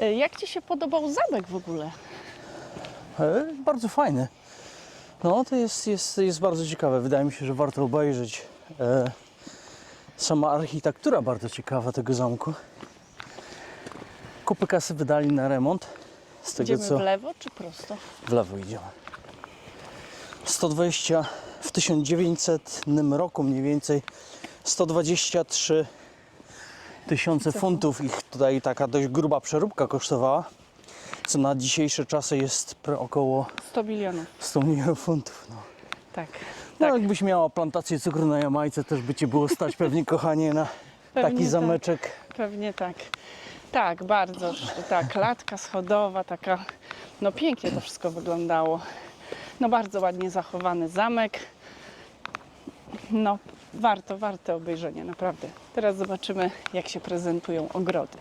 E, Jak Ci się podobał zamek w ogóle? E, bardzo fajny. No, to jest, jest, jest bardzo ciekawe. Wydaje mi się, że warto obejrzeć. E, sama architektura bardzo ciekawa tego zamku. Kupy kasy wydali na remont. Z tego Idziemy co w lewo czy prosto? w lewo idziemy. 120 w 1900 roku mniej więcej 123 tysiące funtów ich tutaj taka dość gruba przeróbka kosztowała. Co na dzisiejsze czasy jest około 100 milionów. 100 milionów funtów. No. Tak. No, tak. jakbyś miała plantację cukru na Jamajce, też by cię było stać pewnie, kochanie, na Pewnie taki tak. zameczek. Pewnie tak. Tak, bardzo. Ta klatka schodowa, taka. No pięknie to wszystko wyglądało. No bardzo ładnie zachowany zamek. No warto, warte obejrzenia, naprawdę. Teraz zobaczymy, jak się prezentują ogrody.